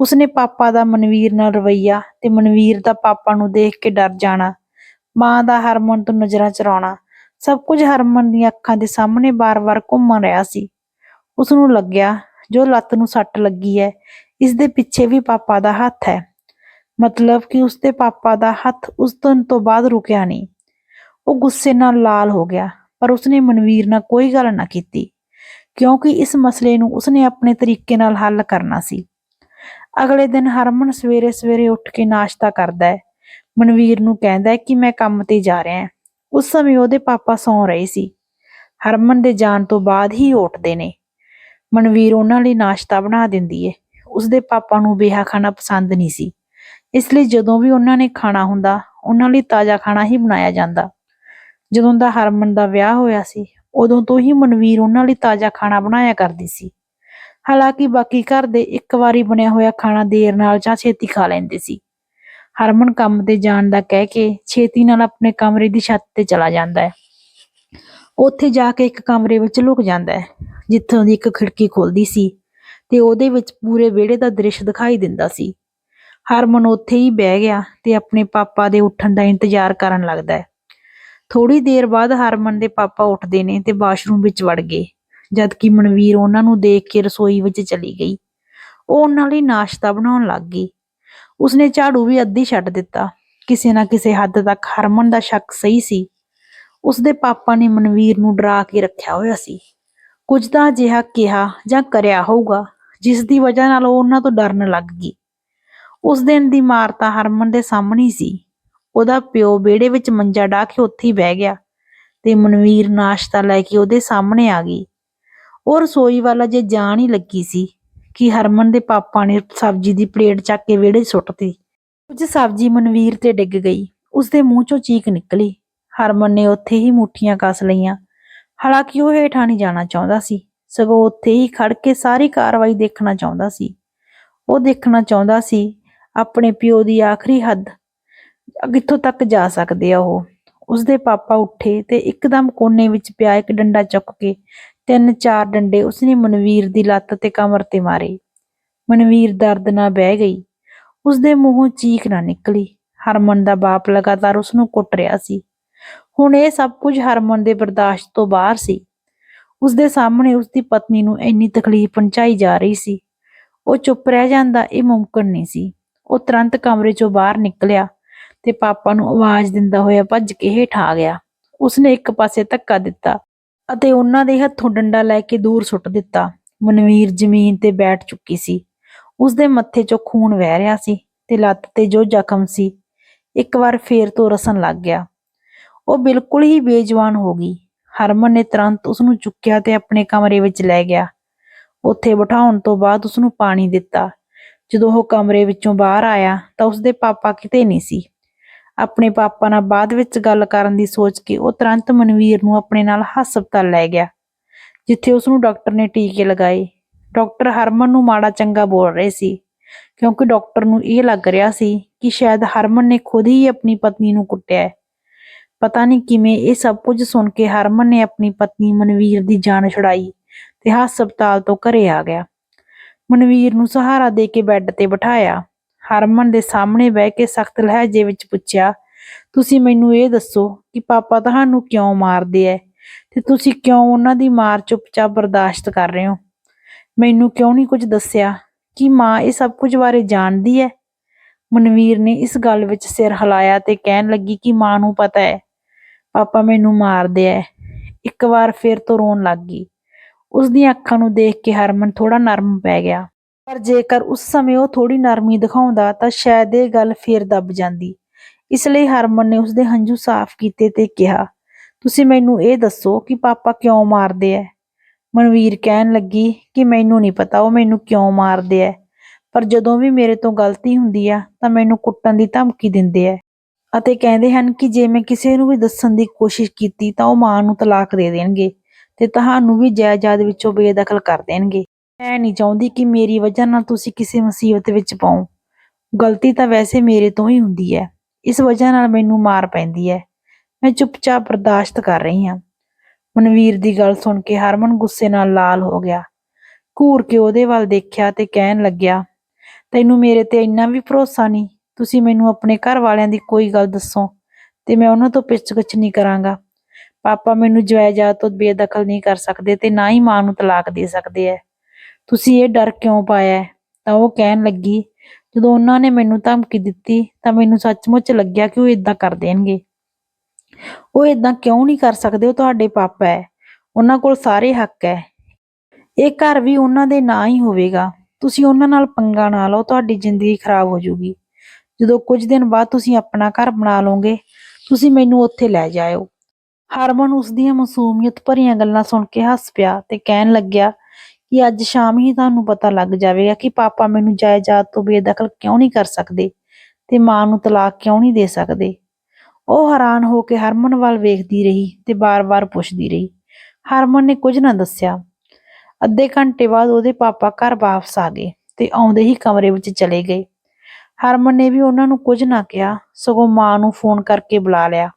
ਉਸਨੇ ਪਾਪਾ ਦਾ ਮਨਵੀਰ ਨਾਲ ਰਵਈਆ ਤੇ ਮਨਵੀਰ ਦਾ ਪਾਪਾ ਨੂੰ ਦੇਖ ਕੇ ਡਰ ਜਾਣਾ, ਮਾਂ ਦਾ ਹਰਮਨ ਤੋਂ ਨਜ਼ਰਾਂ ਚਰਾਉਣਾ, ਸਭ ਕੁਝ ਹਰਮਨ ਦੀਆਂ ਅੱਖਾਂ ਦੇ ਸਾਹਮਣੇ ਬਾਰ-ਬਾਰ ਘੁੰਮ ਰਿਹਾ ਸੀ। ਉਸ ਨੂੰ ਲੱਗਿਆ, ਜੋ ਲੱਤ ਨੂੰ ਸੱਟ ਲੱਗੀ ਹੈ ਇਸ ਦੇ ਪਿੱਛੇ ਵੀ ਪਾਪਾ ਦਾ ਹੱਥ ਹੈ। ਮਤਲਬ ਕਿ ਉਸਦੇ ਪਾਪਾ ਦਾ ਹੱਥ ਉਸ ਦਿਨ ਤੋਂ ਬਾਅਦ ਰੁਕਿਆ ਨਹੀਂ। ਉਹ ਗੁੱਸੇ ਨਾਲ ਲਾਲ ਹੋ ਗਿਆ, ਪਰ ਉਸਨੇ ਮਨਵੀਰ ਨਾਲ ਕੋਈ ਗੱਲ ਨਾ ਕੀਤੀ, ਕਿਉਂਕਿ ਇਸ ਮਸਲੇ ਨੂੰ ਉਸਨੇ ਆਪਣੇ ਤਰੀਕੇ ਨਾਲ ਹੱਲ ਕਰਨਾ ਸੀ। ਅਗਲੇ ਦਿਨ ਹਰਮਨ ਸਵੇਰੇ ਸਵੇਰੇ ਉੱਠ ਕੇ ਨਾਸ਼ਤਾ ਕਰਦਾ ਹੈ। ਮਨਵੀਰ ਨੂੰ ਕਹਿੰਦਾ ਹੈ ਕਿ ਮੈਂ ਕੰਮ ਤੇ ਜਾ ਰਿਹਾ ਹਾਂ। ਉਸ ਸਮੇਂ ਉਹਦੇ ਪਾਪਾ ਸੌਂ ਰਹੇ ਸੀ। ਹਰਮਨ ਦੇ ਜਾਣ ਤੋਂ ਬਾਅਦ ਹੀ ਉੱਠਦੇ ਨੇ। ਮਨਵੀਰ ਉਹਨਾਂ ਲਈ ਨਾਸ਼ਤਾ ਬਣਾ ਦਿੰਦੀ ਏ ਉਸਦੇ ਪਾਪਾ ਨੂੰ ਬੇਹਾ ਖਾਣਾ ਪਸੰਦ ਨਹੀਂ ਸੀ। ਇਸ ਲਈ ਜਦੋਂ ਵੀ ਉਹਨਾਂ ਨੇ ਖਾਣਾ ਹੁੰਦਾ, ਉਹਨਾਂ ਲਈ ਤਾਜ਼ਾ ਖਾਣਾ ਹੀ ਬਣਾਇਆ ਜਾਂਦਾ। ਜਦੋਂ ਦਾ ਹਰਮਨ ਦਾ ਵਿਆਹ ਹੋਇਆ ਸੀ, ਉਦੋਂ ਤੋਂ ਹੀ ਮਨਵੀਰ ਉਹਨਾਂ ਲਈ ਤਾਜ਼ਾ ਖਾਣਾ ਬਣਾਇਆ ਕਰਦੀ ਸੀ। ਹਾਲਾਂਕਿ ਬਾਕੀ ਘਰ ਦੇ ਇੱਕ ਵਾਰੀ ਬਣਿਆ ਹੋਇਆ ਖਾਣਾ ਦੇਰ ਨਾਲ ਜਾਂ ਛੇਤੀ ਖਾ ਲੈਂਦੇ ਸੀ। ਹਰਮਨ ਕੰਮ ਤੇ ਜਾਣ ਦਾ ਕਹਿ ਕੇ ਛੇਤੀ ਨਾਲ ਆਪਣੇ ਕਮਰੇ ਦੀ ਛੱਤ ਤੇ ਚਲਾ ਜਾਂਦਾ ਹੈ। ਉੱਥੇ ਜਾ ਕੇ ਇੱਕ ਕਮਰੇ ਵਿੱਚ ਲੁਕ ਜਾਂਦਾ ਹੈ, ਜਿੱਥੋਂ ਦੀ ਇੱਕ ਖਿੜਕੀ ਖੁੱਲਦੀ ਸੀ। ਤੇ ਉਹਦੇ ਵਿੱਚ ਪੂਰੇ ਵਿਹੜੇ ਦਾ ਦ੍ਰਿਸ਼ ਦਿਖਾਈ ਦਿੰਦਾ ਸੀ। ਹਰਮਨ ਉੱਥੇ ਹੀ ਬਹਿ ਗਿਆ ਤੇ ਆਪਣੇ ਪਾਪਾ ਦੇ ਉੱਠਣ ਦਾ ਇੰਤਜ਼ਾਰ ਕਰਨ ਲੱਗਦਾ ਹੈ। ਥੋੜੀ ਦੇਰ ਬਾਅਦ ਹਰਮਨ ਦੇ ਪਾਪਾ ਉੱਠਦੇ ਨੇ ਤੇ ਬਾਥਰੂਮ ਵਿੱਚ ਵੜ ਗਏ, ਜਦਕਿ ਮਨਵੀਰ ਉਹਨਾਂ ਨੂੰ ਦੇਖ ਕੇ ਰਸੋਈ ਵਿੱਚ ਚਲੀ ਗਈ। ਉਹ ਉਹਨਾਂ ਲਈ ਨਾਸ਼ਤਾ ਬਣਾਉਣ ਲੱਗ ਗਈ। ਉਸਨੇ ਝਾੜੂ ਵੀ ਅੱਧੀ ਛੱਡ ਦਿੱਤਾ। ਕਿਸੇ ਨਾ ਕਿਸੇ ਹੱਦ ਤੱਕ ਹਰਮਨ ਦਾ ਸ਼ੱਕ ਸਹੀ ਸੀ। ਉਸਦੇ ਪਾਪਾ ਨੇ ਮਨਵੀਰ ਨੂੰ ਡਰਾ ਕੇ ਰੱਖਿਆ ਹੋਇਆ ਸੀ। ਕੁਝ ਤਾਂ ਅਜਿਹਾ ਕਿਹਾ ਜਾਂ ਕਰਿਆ ਹੋਊਗਾ। ਜਿਸ ਦੀ ਵਜ੍ਹਾ ਨਾਲ ਉਹ ਉਹਨਾਂ ਤੋਂ ਡਰਨ ਲੱਗ ਗਈ। ਉਸ ਦਿਨ ਦੀ ਮਾਰ ਤਾਂ ਹਰਮਨ ਦੇ ਸਾਹਮਣੇ ਸੀ। ਉਹਦਾ ਪਿਓ ਵਿਹੜੇ ਵਿੱਚ ਮੰਜਾ ਢਾ ਕੇ ਉੱਥੇ ਹੀ ਬਹਿ ਗਿਆ ਤੇ ਮਨਵੀਰ ਨਾਸ਼ਤਾ ਲੈ ਕੇ ਉਹਦੇ ਸਾਹਮਣੇ ਆ ਗਈ। ਉਹ ਰਸੋਈ ਵਾਲਾ ਜੇ ਜਾਣ ਹੀ ਲੱਗੀ ਸੀ ਕਿ ਹਰਮਨ ਦੇ ਪਾਪਾ ਨੇ ਸਬਜ਼ੀ ਦੀ ਪਲੇਟ ਚੱਕ ਕੇ ਵਿਹੜੇ 'ਚ ਸੁੱਟਤੀ ਕੁਝ ਸਬਜ਼ੀ ਮਨਵੀਰ ਤੇ ਡਿੱਗ ਗਈ। ਉਸਦੇ ਮੂੰਹ 'ਚੋਂ ਚੀਕ ਨਿਕਲੀ। ਹਰਮਨ ਨੇ ਉੱਥੇ ਹੀ ਮੁੱਠੀਆਂ ਕੱਸ ਲਈਆਂ। ਹਾਲਾਂਕਿ ਉਹ ਹੇਠਾਂ ਨਹੀਂ ਜਾਣਾ ਚਾਹੁੰਦਾ ਸੀ। ਸਗੋਂ ਉੱਥੇ ਹੀ ਖੜ ਕੇ ਸਾਰੀ ਕਾਰਵਾਈ ਦੇਖਣਾ ਚਾਹੁੰਦਾ ਸੀ। ਉਹ ਦੇਖਣਾ ਚਾਹੁੰਦਾ ਸੀ, ਆਪਣੇ ਪਿਓ ਦੀ ਆਖਰੀ ਹੱਦ, ਕਿੱਥੋਂ ਤੱਕ ਜਾ ਸਕਦੇ ਆ ਉਹ। ਉਸਦੇ ਪਾਪਾ ਉੱਠੇ ਤੇ ਇੱਕਦਮ ਕੋਨੇ ਵਿੱਚ ਪਿਆ ਇੱਕ ਡੰਡਾ ਚੁੱਕ ਕੇ, ਤਿੰਨ ਚਾਰ ਡੰਡੇ ਉਸਨੇ ਮਨਵੀਰ ਦੀ ਲੱਤ ਤੇ ਕਮਰ ਤੇ ਮਾਰੇ। ਮਨਵੀਰ ਦਰਦ ਨਾਲ ਬਹਿ ਗਈ। ਉਸਦੇ ਮੂੰਹੋਂ ਚੀਖ ਨਾ ਨਿਕਲੀ। ਹਰਮਨ ਦਾ ਬਾਪ ਲਗਾਤਾਰ ਉਸ ਨੂੰ ਕੁੱਟ ਰਿਹਾ ਸੀ। ਹੁਣ ਇਹ ਸਭ ਕੁਝ ਹਰਮਨ ਦੇ ਬਰਦਾਸ਼ਤ ਤੋਂ ਬਾਹਰ ਸੀ। ਉਸਦੇ ਸਾਹਮਣੇ ਉਸਦੀ ਪਤਨੀ ਨੂੰ ਇੰਨੀ ਤਕਲੀਫ ਪਹੁੰਚਾਈ ਜਾ ਰਹੀ ਸੀ। ਉਹ ਚੁੱਪ ਰਹਿ ਜਾਂਦਾ ਇਹ ਮੁਮਕਨ ਨਹੀਂ ਸੀ। ਉਹ ਤੁਰੰਤ ਕਮਰੇ ਚੋਂ ਬਾਹਰ ਨਿਕਲਿਆ ਤੇ ਪਾਪਾ ਨੂੰ ਆਵਾਜ਼ ਦਿੰਦਾ ਹੋਇਆ ਭੱਜ ਕੇ ਹੇਠ ਆ ਗਿਆ। ਉਸਨੇ ਇੱਕ ਪਾਸੇ ਧੱਕਾ ਦਿੱਤਾ ਅਤੇ ਉਹਨਾਂ ਦੇ ਹੱਥੋਂ ਡੰਡਾ ਲੈ ਕੇ ਦੂਰ ਸੁੱਟ ਦਿੱਤਾ। ਮਨਵੀਰ ਜ਼ਮੀਨ ਤੇ ਬੈਠ ਚੁੱਕੀ ਸੀ। ਉਸਦੇ ਮੱਥੇ 'ਚੋਂ ਖੂਨ ਵਹਿ ਰਿਹਾ ਸੀ ਤੇ ਲੱਤ ਤੇ ਜੋ ਜ਼ਖਮ ਸੀ, ਇੱਕ ਵਾਰ ਫੇਰ ਤੋਂ ਰਸਣ ਲੱਗ ਗਿਆ। ਉਹ ਬਿਲਕੁਲ ਹੀ ਬੇਜਵਾਨ ਹੋ ਗਈ। ਹਰਮਨ ਨੇ ਤੁਰੰਤ ਉਸ ਨੂੰ ਚੁੱਕਿਆ ਤੇ ਆਪਣੇ ਕਮਰੇ ਵਿੱਚ ਲੈ ਗਿਆ। ਉੱਥੇ ਬਿਠਾਉਣ ਤੋਂ ਬਾਅਦ ਉਸ ਨੂੰ ਪਾਣੀ ਦਿੱਤਾ। ਜਦੋਂ ਉਹ ਕਮਰੇ ਵਿੱਚੋਂ ਬਾਹਰ ਆਇਆ ਤਾਂ ਉਸਦੇ ਪਾਪਾ ਕਿਤੇ ਨਹੀਂ ਸੀ। ਆਪਣੇ ਪਾਪਾ ਨਾਲ ਬਾਅਦ ਵਿੱਚ ਗੱਲ ਕਰਨ ਦੀ ਸੋਚ ਕੇ ਉਹ ਤੁਰੰਤ ਮਨਵੀਰ ਨੂੰ ਆਪਣੇ ਨਾਲ ਹਸਪਤਾਲ ਲੈ ਗਿਆ, ਜਿੱਥੇ ਉਸ ਨੂੰ ਡਾਕਟਰ ਨੇ ਟੀਕੇ ਲਗਾਏ। ਡਾਕਟਰ ਹਰਮਨ ਨੂੰ ਮਾੜਾ ਚੰਗਾ ਬੋਲ ਰਹੇ ਸੀ, ਕਿਉਂਕਿ ਡਾਕਟਰ ਨੂੰ ਇਹ ਲੱਗ ਰਿਹਾ ਸੀ ਕਿ ਸ਼ਾਇਦ ਹਰਮਨ ਨੇ ਖੁਦ ਹੀ ਆਪਣੀ ਪਤਨੀ ਨੂੰ ਕੁੱਟਿਆ ਹੈ। ਪਤਾ ਨਹੀਂ ਕਿਵੇਂ ਇਹ ਸਭ ਕੁਝ ਸੁਣ ਕੇ ਹਰਮਨ ਨੇ ਆਪਣੀ ਪਤਨੀ ਮਨਵੀਰ ਦੀ ਜਾਨ ਛੁਡਾਈ ਤੇ ਹਸਪਤਾਲ ਤੋਂ ਘਰੇ ਆ ਗਿਆ। ਮਨਵੀਰ ਨੂੰ ਸਹਾਰਾ ਦੇ ਕੇ ਬੈੱਡ ਤੇ ਬਿਠਾਇਆ। ਹਰਮਨ ਦੇ ਸਾਹਮਣੇ ਬਹਿ ਕੇ ਸਖਤ ਲਹਿਜੇ ਵਿੱਚ ਪੁੱਛਿਆ, ਤੁਸੀਂ ਮੈਨੂੰ ਇਹ ਦੱਸੋ ਕਿ ਪਾਪਾ ਤੁਹਾਨੂੰ ਕਿਉਂ ਮਾਰਦੇ ਐ ਤੇ ਤੁਸੀਂ ਕਿਉਂ ਉਹਨਾਂ ਦੀ ਮਾਰ ਚੁੱਪਚਾਪ ਬਰਦਾਸ਼ਤ ਕਰ ਰਹੇ ਹੋ? ਮੈਨੂੰ ਕਿਉਂ ਨਹੀਂ ਕੁਝ ਦੱਸਿਆ ਕਿ ਮਾਂ ਇਹ ਸਭ ਕੁਝ ਬਾਰੇ ਜਾਣਦੀ ਹੈ ਮਨਵੀਰ ਨੇ ਇਸ ਗੱਲ ਵਿੱਚ ਸਿਰ ਹਿਲਾਇਆ ਤੇ ਕਹਿਣ ਲੱਗੀ ਕਿ ਮਾਂ ਨੂੰ ਪਤਾ ਹੈ ਪਾਪਾ ਮੈਨੂੰ ਮਾਰਦੇ ਐ। ਇੱਕ ਵਾਰ ਫਿਰ ਤੋਂ ਰੋਣ ਲੱਗ ਗਈ। ਉਸ ਦੀਆਂ ਅੱਖਾਂ ਨੂੰ ਦੇਖ ਕੇ ਹਰਮਨ ਥੋੜਾ ਨਰਮ ਪੈ ਗਿਆ। ਪਰ ਜੇਕਰ ਉਸ ਸਮੇਂ ਉਹ ਥੋੜੀ ਨਰਮੀ ਦਿਖਾਉਂਦਾ ਤਾਂ ਸ਼ਾਇਦ ਇਹ ਗੱਲ ਫੇਰ ਦੱਬ ਜਾਂਦੀ। ਇਸ ਲਈ ਹਰਮਨ ਨੇ ਉਸਦੇ ਹੰਝੂ ਸਾਫ਼ ਕੀਤੇ ਤੇ ਕਿਹਾ, ਤੁਸੀਂ ਮੈਨੂੰ ਇਹ ਦੱਸੋ ਕਿ ਪਾਪਾ ਕਿਉਂ ਮਾਰਦੇ ਐ? ਮਨਵੀਰ ਕਹਿਣ ਲੱਗੀ ਕਿ ਮੈਨੂੰ ਨਹੀਂ ਪਤਾ ਉਹ ਮੈਨੂੰ ਕਿਉਂ ਮਾਰਦੇ ਐ। ਪਰ ਜਦੋਂ ਵੀ ਮੇਰੇ ਤੋਂ ਗਲਤੀ ਹੁੰਦੀ ਆ ਤਾਂ ਮੈਨੂੰ ਕੁੱਟਣ ਦੀ ਧਮਕੀ ਦਿੰਦੇ ਐ। ਅਤੇ ਕਹਿੰਦੇ ਹਨ ਕਿ ਜੇ ਮੈਂ ਕਿਸੇ ਨੂੰ ਵੀ ਦੱਸਣ ਦੀ ਕੋਸ਼ਿਸ਼ ਕੀਤੀ ਤਾਂ ਉਹ ਮਾਂ ਨੂੰ ਤਲਾਕ ਦੇ ਦੇਣਗੇ ਤੇ ਤੁਹਾਨੂੰ ਵੀ ਜਾਇਦਾਦ ਵਿੱਚੋਂ ਬੇਦਖਲ ਕਰ ਦੇਣਗੇ। ਮੈਂ ਨਹੀਂ ਚਾਹੁੰਦੀ ਕਿ ਮੇਰੀ ਵਜ੍ਹਾ ਨਾਲ ਤੁਸੀਂ ਕਿਸੇ ਮੁਸੀਬਤ ਵਿੱਚ ਪਾਓ ਗਲਤੀ ਤਾਂ ਵੈਸੇ ਮੇਰੇ ਤੋਂ ਹੀ ਹੁੰਦੀ ਹੈ। ਇਸ ਵਜ੍ਹਾ ਨਾਲ ਮੈਨੂੰ ਮਾਰ ਪੈਂਦੀ ਹੈ। ਮੈਂ ਚੁੱਪਚਾਪ ਬਰਦਾਸ਼ਤ ਕਰ ਰਹੀ ਹਾਂ। ਮਨਵੀਰ ਦੀ ਗੱਲ ਸੁਣ ਕੇ ਹਰਮਨ ਗੁੱਸੇ ਨਾਲ ਲਾਲ ਹੋ ਗਿਆ। ਘੂਰ ਕੇ ਉਹਦੇ ਵੱਲ ਦੇਖਿਆ ਤੇ ਕਹਿਣ ਲੱਗਿਆ, ਤੈਨੂੰ ਮੇਰੇ ਤੇ ਇੰਨਾ ਵੀ ਭਰੋਸਾ ਨਹੀਂ ਤੁਸੀਂ ਮੈਨੂੰ ਆਪਣੇ ਘਰ ਵਾਲਿਆਂ ਦੀ ਕੋਈ ਗੱਲ ਦੱਸੋ ਤੇ ਮੈਂ ਉਹਨਾਂ ਤੋਂ ਪਿੱਛ ਨਹੀਂ ਕਰਾਂਗਾ। ਪਾਪਾ ਮੈਨੂੰ ਜਾਇਦਾਦ ਤੋਂ ਬੇਦਖਲ ਨਹੀਂ ਕਰ ਸਕਦੇ ਤੇ ਨਾ ਹੀ ਮਾਂ ਨੂੰ ਤਲਾਕ ਦੇ ਸਕਦੇ ਐ। ਤੁਸੀਂ ਇਹ ਡਰ ਕਿਉਂ ਪਾਇਆ ਤਾਂ ਉਹ ਕਹਿਣ ਲੱਗੀ, ਜਦੋਂ ਉਹਨਾਂ ਨੇ ਮੈਨੂੰ ਧਮਕੀ ਦਿੱਤੀ, ਤਾਂ ਮੈਨੂੰ ਸੱਚਮੁੱਚ ਲੱਗਿਆ ਕਿ ਉਹ ਇਦਾਂ ਕਰ ਦੇਣਗੇ। ਉਹ ਇਦਾਂ ਕਿਉਂ ਨਹੀਂ ਕਰ ਸਕਦੇ? ਉਹ ਤੁਹਾਡੇ ਪਾਪਾ ਹੈ ਉਹਨਾਂ ਕੋਲ ਸਾਰੇ ਹੱਕ ਹੈ ਇਹ ਘਰ ਵੀ ਉਹਨਾਂ ਦੇ ਨਾਂ ਹੀ ਹੋਵੇਗਾ। ਤੁਸੀਂ ਉਹਨਾਂ ਨਾਲ ਪੰਗਾ ਨਾ ਲਓ, ਤੁਹਾਡੀ ਜ਼ਿੰਦਗੀ ਖਰਾਬ ਹੋ ਜਾਊਗੀ। ਜਦੋਂ ਕੁਝ ਦਿਨ ਬਾਅਦ ਤੁਸੀਂ ਆਪਣਾ ਘਰ ਬਣਾ ਲਓਗੇ, ਤੁਸੀਂ ਮੈਨੂੰ ਉੱਥੇ ਲੈ ਜਾਇਓ। ਹਰਮਨ ਉਸ ਦੀਆਂ ਮਾਸੂਮੀਅਤ ਭਰੀਆਂ ਗੱਲਾਂ ਸੁਣ ਕੇ ਹੱਸ ਪਿਆ ਤੇ ਕਹਿਣ ਲੱਗਿਆ ਕਿ ਅੱਜ ਸ਼ਾਮ ਹੀ ਤੁਹਾਨੂੰ ਪਤਾ ਲੱਗ ਜਾਵੇਗਾ ਕਿ ਪਾਪਾ ਮੈਨੂੰ ਜਾਇਦਾਦ ਤੋਂ ਬੇਦਖਲ ਕਿਉਂ ਨਹੀਂ ਕਰ ਸਕਦੇ ਤੇ ਮਾਂ ਨੂੰ ਤਲਾਕ ਕਿਉਂ ਨਹੀਂ ਦੇ ਸਕਦੇ। ਉਹ ਹੈਰਾਨ ਹੋ ਕੇ ਹਰਮਨ ਵੱਲ ਵੇਖਦੀ ਰਹੀ ਤੇ ਬਾਰ-ਬਾਰ ਪੁੱਛਦੀ ਰਹੀ। ਹਰਮਨ ਨੇ ਕੁਝ ਨਾ ਦੱਸਿਆ। ਅੱਧੇ ਘੰਟੇ ਬਾਅਦ ਉਹਦੇ ਪਾਪਾ ਘਰ ਵਾਪਸ ਆ ਗਏ ਤੇ ਆਉਂਦੇ ਹੀ ਕਮਰੇ ਵਿੱਚ ਚਲੇ ਗਏ। ਹਰਮਨ ਨੇ ਵੀ ਉਹਨਾਂ ਨੂੰ ਕੁਝ ਨਾ ਕਿਹਾ, ਸਗੋਂ ਮਾਂ ਨੂੰ ਫੋਨ ਕਰਕੇ ਬੁਲਾ ਲਿਆ।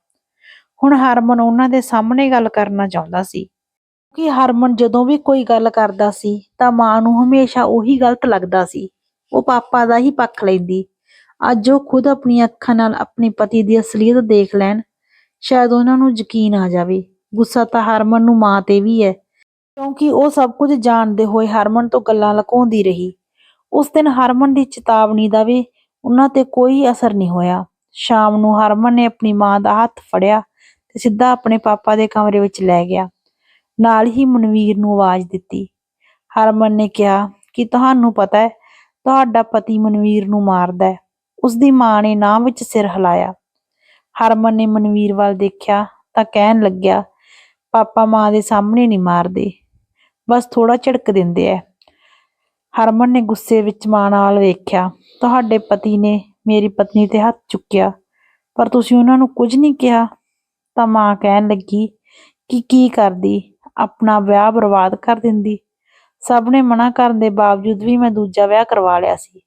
ਹੁਣ ਹਰਮਨ ਉਹਨਾਂ ਦੇ ਸਾਹਮਣੇ ਗੱਲ ਕਰਨਾ ਚਾਹੁੰਦਾ ਸੀ। ਕਿ ਹਰਮਨ ਜਦੋਂ ਵੀ ਕੋਈ ਗੱਲ ਕਰਦਾ ਸੀ, ਤਾਂ ਮਾਂ ਨੂੰ ਹਮੇਸ਼ਾ ਉਹੀ ਗਲਤ ਲੱਗਦਾ ਸੀ। ਉਹ ਪਾਪਾ ਦਾ ਹੀ ਪੱਖ ਲੈਂਦੀ। ਅੱਜ ਉਹ ਖੁਦ ਆਪਣੀਆਂ ਅੱਖਾਂ ਨਾਲ ਆਪਣੇ ਪਤੀ ਦੀ ਅਸਲੀਅਤ ਦੇਖ ਲੈਣ, ਸ਼ਾਇਦ ਉਹਨਾਂ ਨੂੰ ਯਕੀਨ ਆ ਜਾਵੇ। ਗੁੱਸਾ ਤਾਂ ਹਰਮਨ ਨੂੰ ਮਾਂ ਤੇ ਵੀ ਹੈ। ਕਿਉਂਕਿ ਉਹ ਸਭ ਕੁਝ ਜਾਣਦੇ ਹੋਏ ਹਰਮਨ ਤੋਂ ਗੱਲਾਂ ਲੁਕਾਉਂਦੀ ਰਹੀ। ਉਸ ਦਿਨ ਹਰਮਨ ਦੀ ਚੇਤਾਵਨੀ ਦਾ ਵੀ ਉਹਨਾਂ ਤੇ ਕੋਈ ਅਸਰ ਨਹੀਂ ਹੋਇਆ। ਸ਼ਾਮ ਨੂੰ ਹਰਮਨ ਨੇ ਆਪਣੀ ਮਾਂ ਦਾ ਹੱਥ ਫੜਿਆ ਤੇ ਸਿੱਧਾ ਆਪਣੇ ਪਾਪਾ ਦੇ ਕਮਰੇ ਵਿੱਚ ਲੈ ਗਿਆ। ਨਾਲ ਹੀ ਮਨਵੀਰ ਨੂੰ ਆਵਾਜ਼ ਦਿੱਤੀ। ਹਰਮਨ ਨੇ ਕਿਹਾ ਕਿ ਤੁਹਾਨੂੰ ਪਤਾ ਹੈ, ਤੁਹਾਡਾ ਪਤੀ ਮਨਵੀਰ ਨੂੰ ਮਾਰਦਾ ਹੈ। ਉਸ ਦੀ ਮਾਂ ਨੇ ਨਾਮ ਵਿੱਚ ਸਿਰ ਹਿਲਾਇਆ। ਹਰਮਨ ਨੇ ਮਨਵੀਰ ਵੱਲ ਦੇਖਿਆ ਤਾਂ ਕਹਿਣ ਲੱਗਿਆ, ਪਾਪਾ ਮਾਂ ਦੇ ਸਾਹਮਣੇ ਨਹੀਂ ਮਾਰਦੇ। ਬਸ ਥੋੜਾ ਝਿੜਕ ਦਿੰਦੇ ਐ ਹਰਮਨ ਨੇ ਗੁੱਸੇ ਵਿੱਚ ਮਾਂ ਨਾਲ ਵੇਖਿਆ, ਤੁਹਾਡੇ ਪਤੀ ਨੇ ਮੇਰੀ ਪਤਨੀ ਤੇ ਹੱਥ ਚੁੱਕਿਆ, ਪਰ ਤੁਸੀਂ ਉਹਨਾਂ ਨੂੰ ਕੁਝ ਨਹੀਂ ਕਿਹਾ। ਤਾਂ ਮਾਂ ਕਹਿਣ ਲੱਗੀ ਕਿ ਕੀ ਕਰਦੀ? ਆਪਣਾ ਵਿਆਹ ਬਰਬਾਦ ਕਰ ਦਿੰਦੀ। ਸਭ ਨੇ ਮਨਾ ਕਰਨ ਦੇ ਬਾਵਜੂਦ ਵੀ ਮੈਂ ਦੂਜਾ ਵਿਆਹ ਕਰਵਾ ਲਿਆ ਸੀ।